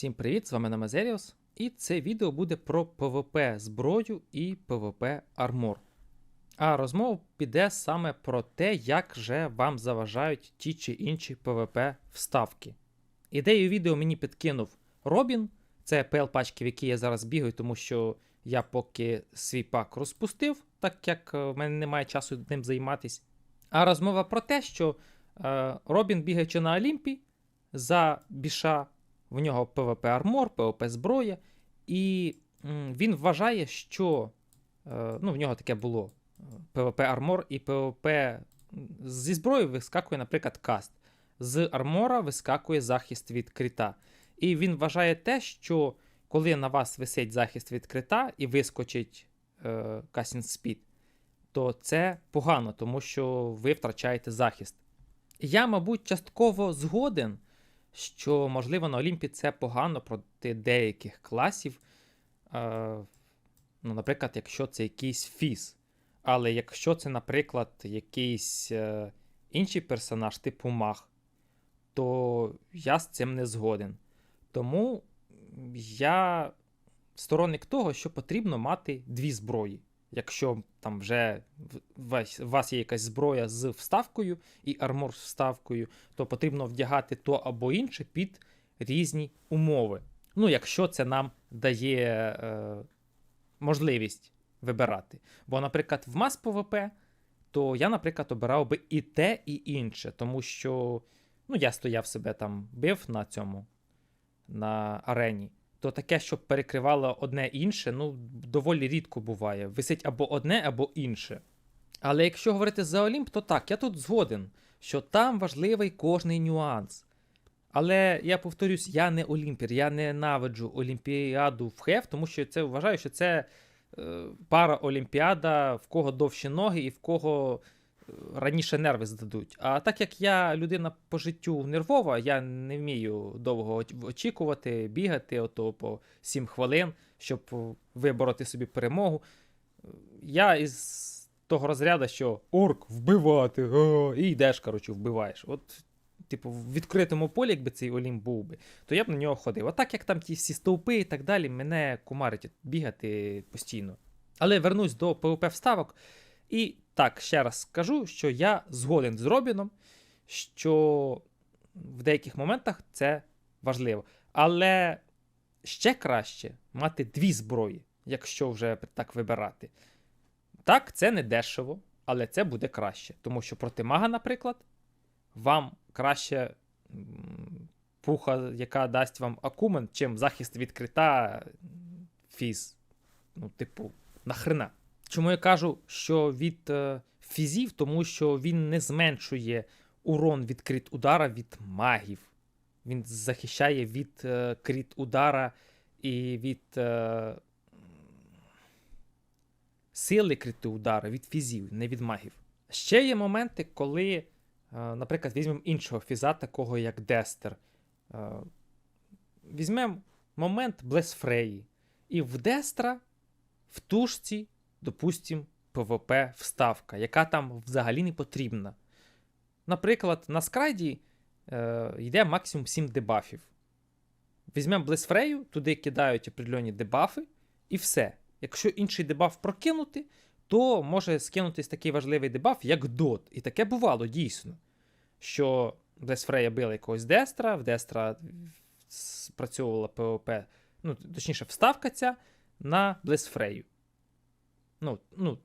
Всім привіт, з вами Намазеріус, і це відео буде про PvP зброю і PvP армор. А розмова піде саме про те, як же вам заважають ті чи інші PvP вставки. Ідею відео мені підкинув Робін, це PL пачки, в які я зараз бігаю, тому що я поки свій пак розпустив, так як е, в мене немає часу ним займатися. А розмова про те, що е, Робін, бігаючи на Олімпі, за біша в нього PvP армор, PvP зброя, і він вважає, що е, ну, в нього таке було PvP армор і PvP зі зброї вискакує, наприклад, каст. З армора вискакує захист від крита. І він вважає те, що коли на вас висить захист від крита і вискочить е, кастінг спід, то це погано, тому що ви втрачаєте захист. Я, мабуть, частково згоден, що, можливо, на Олімпі це погано проти деяких класів. Е, ну, наприклад, якщо це якийсь фіз. Але якщо це, наприклад, якийсь е, інший персонаж, типу маг, то я з цим не згоден. Тому я сторонник того, що потрібно мати дві зброї. Якщо там вже у вас є якась зброя з вставкою і армор з вставкою, то потрібно вдягати то або інше під різні умови. Ну, якщо це нам дає е, можливість вибирати. Бо, наприклад, в мас ПВП, то я, наприклад, обирав би і те, і інше, тому що ну, я стояв себе там, бив на цьому, на арені. То таке, щоб перекривало одне інше, ну, доволі рідко буває. Висить або одне, або інше. Але якщо говорити за Олімп, то так, я тут згоден, що там важливий кожний нюанс. Але я повторюсь, я не Олімпір, я ненавиджу Олімпіаду в ХЕФ, тому що це вважаю, що це е, пара Олімпіада, в кого довші ноги і в кого раніше нерви здадуть. А так як я людина по життю нервова, я не вмію довго очікувати, бігати ото по 7 хвилин, щоб вибороти собі перемогу. Я із того розряду, що орк вбивати, о, і йдеш, коротше, вбиваєш. От, типу, в відкритому полі, якби цей Олімп був би, то я б на нього ходив. А так як там ті всі стовпи і так далі, мене кумарить бігати постійно. Але вернусь до PvP вставок. І так, ще раз скажу, що я згоден з Робіном, що в деяких моментах це важливо. Але ще краще мати дві зброї, якщо вже так вибирати. Так, це не дешево, але це буде краще. Тому що проти мага, наприклад, вам краще пуха, яка дасть вам акумен, чим захист від крита фіз. Ну, типу, нахрена. Чому я кажу, що від е, фізів, тому що він не зменшує урон від крит удара від магів. Він захищає від е, крит удара і від е, сили крити удару, від фізів, не від магів. Ще є моменти, коли, е, наприклад, візьмемо іншого фіза, такого як Дестер. Візьмемо момент Блесфреї. І в Дестра в тушці, допустим, PvP вставка, яка там взагалі не потрібна. Наприклад, на скрайді е, йде максимум 7 дебафів. Візьмемо Блесфрею, туди кидають определені дебафи, і все. Якщо інший дебаф прокинути, то може скинутись такий важливий дебаф, як дот. І таке бувало дійсно. Що Блесфрея била якогось Дестра, в Дестра спрацьовувала ПВП, ну, точніше, вставка ця на Блесфрею. Ну, ну,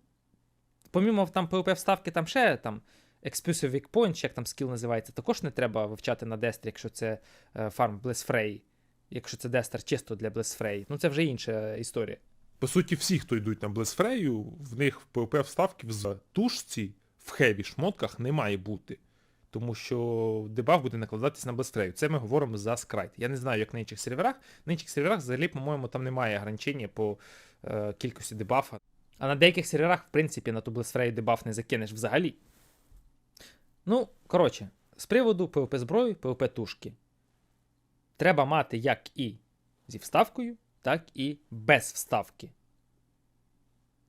помімо там PvP вставки, там ще там Exclusive Weak Point, як там скіл називається, також не треба вивчати на Дестрі, якщо це е, фарм Блесфрей. Якщо це Дестер чисто для Блесфрей. Ну це вже інша історія. По суті, всі, хто йдуть на Блесфрею, в них ПВП вставки в тушці в хеві шмотках не має бути. Тому що дебаф буде накладатись на Блесфрею. Це ми говоримо за скрайт. Я не знаю, як на інших серверах. На інших серверах взагалі, по-моєму, там немає ограничення по е, кількості дебафа. А на деяких серверах, в принципі, на ту Блесфрею дебаф не закинеш взагалі. Ну, коротше, з приводу PvP зброї, PvP тушки. Треба мати як і зі вставкою, так і без вставки.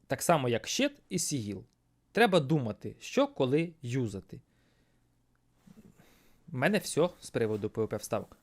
Так само, як щит і сігіл. Треба думати, що коли юзати. У мене все з приводу PvP вставок.